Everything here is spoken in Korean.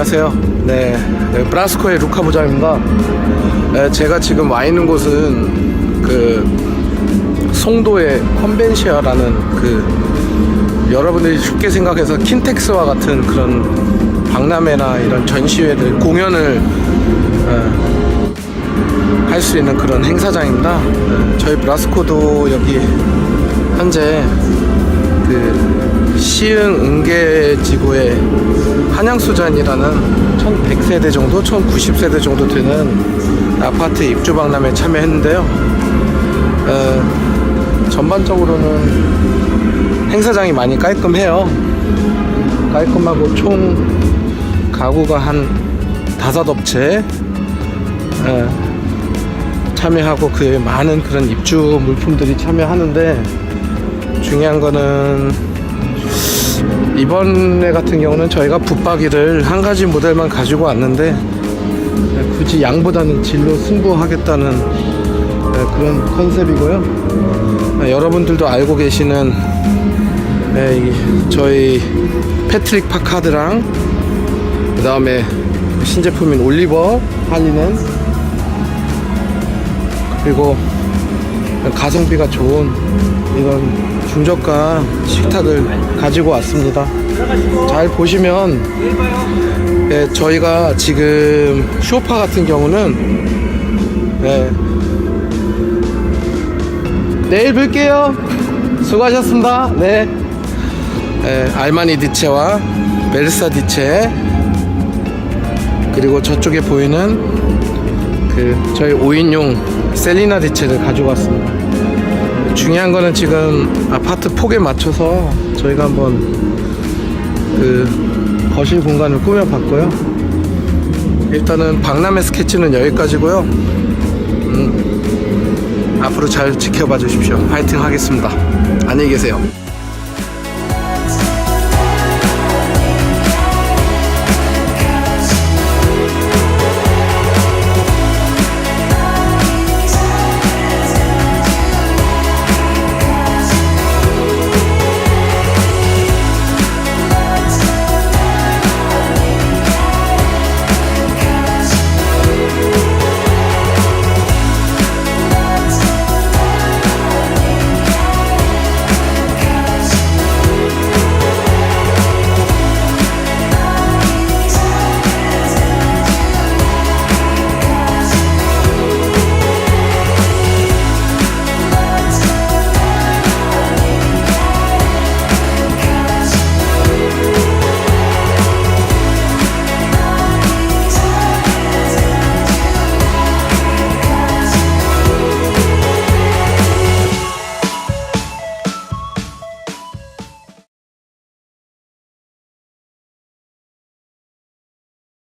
안녕하세요. 네, 네, 브라스코의 루카 부장입니다. 네, 제가 지금 와 있는 곳은 그 송도의 컨벤시아라는 그 여러분들이 쉽게 생각해서 킨텍스와 같은 그런 박람회나 이런 전시회들 공연을 할수 있는 그런 행사장입니다. 네, 저희 브라스코도 여기 현재 그 시흥 은계 지구의 한양수잔이라는 1100세대 정도, 1090세대 정도 되는 아파트 입주 박람회에 참여했는데요. 어, 전반적으로는 행사장이 많이 깔끔해요. 깔끔하고 총 가구가 한 다섯 업체 어, 참여하고 그 많은 그런 입주 물품들이 참여하는데 중요한 거는 이번에 같은 경우는 저희가 붙박이를 한 가지 모델만 가지고 왔는데 굳이 양보다는 질로 승부하겠다는 네, 그런 컨셉이고요. 네, 여러분들도 알고 계시는 네, 이 저희 패트릭 파카드랑 그 다음에 신제품인 올리버 할리는 그리고 가성비가 좋은 이런 중저가 식탁을 가지고 왔습니다. 잘 보시면 예, 저희가 지금 쇼파 같은 경우는 예, 내일 뵐게요. 수고하셨습니다. 네. 예, 알마니 디체와 베르사 디체 그리고 저쪽에 보이는 그 저희 5인용 셀리나 디체를 가지고 왔습니다. 중요한 거는 지금 아파트 폭에 맞춰서 저희가 한번 그 거실 공간을 꾸며봤고요. 일단은 박람회 스케치는 여기까지고요. 음, 앞으로 잘 지켜봐 주십시오. 파이팅 하겠습니다. 안녕히 계세요.